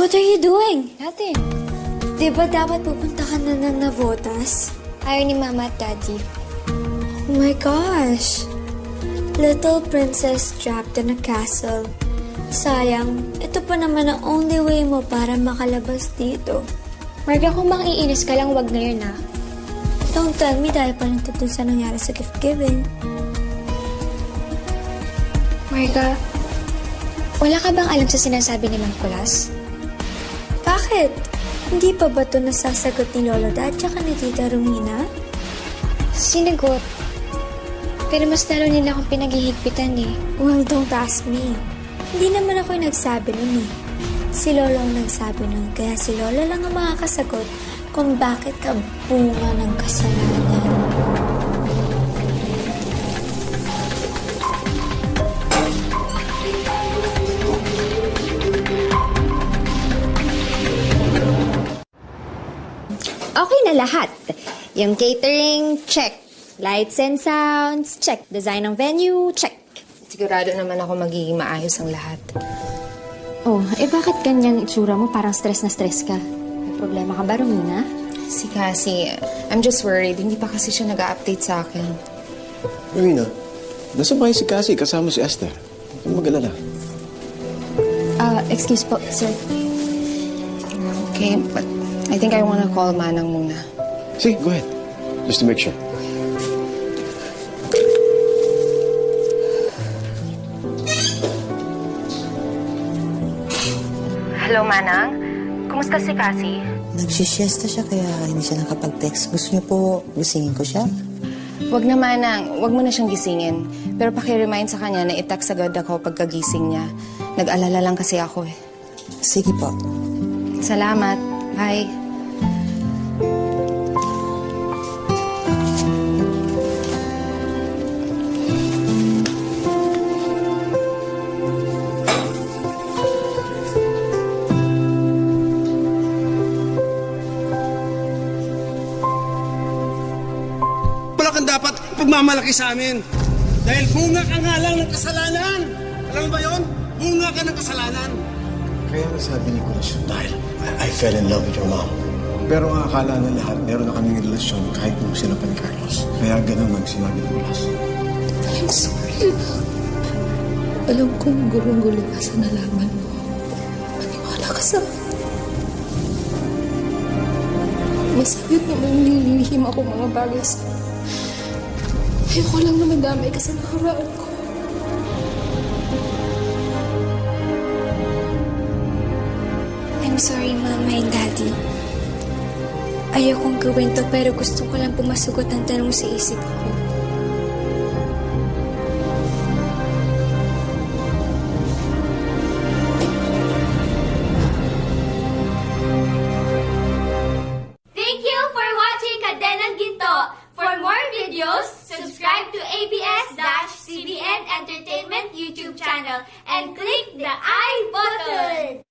What are you doing? Ate, Di ba dapat pupunta ka na ng Navotas? ayaw ni Mama at Daddy. Oh my gosh! Little princess trapped in a castle. Sayang, ito pa naman ang only way mo para makalabas dito. Marga, kung makiinis ka lang, wag ngayon na. Don't tell me dahil pa nito dun sa nangyari sa gift giving. Marga, wala ka bang alam sa sinasabi ni Mang Kulas? Bakit? Hindi pa ba ito nasasagot ni Lolo Dad tsaka ni Tita Romina? Sinagot. Pero mas lalo nila akong pinaghihigpitan eh. Well, don't ask me. Hindi naman ako yung nagsabi nun eh. Si Lolo ang nagsabi nun, kaya si Lolo lang ang makakasagot kung bakit ka bunga ng kasalanan. Okay na lahat. Yung catering, check. Lights and sounds, check. Design ng venue, check. Sigurado naman ako magiging maayos ang lahat. Oh, eh bakit ganyan itsura mo? Parang stress na stress ka. May problema ka ba, Romina? Si Cassie, I'm just worried. Hindi pa kasi siya nag-update sa akin. Marina, nasa bahay si Cassie kasama si Esther. Huwag mag-alala. Ah, excuse po, sir. Okay, but I think I wanna call Manang muna. Sige, go ahead. Just to make sure. Hello, Manang. Kumusta si Cassie? Nagsisiesta siya kaya hindi siya nakapag-text. Gusto niyo po gisingin ko siya? Wag na, Manang. Wag mo na siyang gisingin. Pero paki-remind sa kanya na i-text agad ako pagkagising niya. Nag-alala lang kasi ako eh. Sige po. Salamat. Bye. Wala kang dapat pagmamalaki sa amin. Dahil bunga ka nga lang ng kasalanan. Alam mo ba yon? Bunga ka ng kasalanan. Kaya nga sabi ni Kulas dahil I, I fell in love with your mom. Pero ang akala na lahat, meron na kaming relasyon kahit nung sila pa ni Carlos. Kaya ganun ang sinabi ni Kulas. I'm sorry. Alam kong gulong-gulo ka sa nalaman mo. Maniwala ka sa akin. Masakit naman nililihim ako mga bagay sa... Ayoko lang na madamay ka sa nakaraan ko. I'm sorry, And Daddy. Ayokong gawin to pero gusto ko lang pumasugot ang tanong sa isip ko. Thank you for watching Kadenang Ginto. For more videos, subscribe to ABS-CBN Entertainment YouTube channel and click the I button.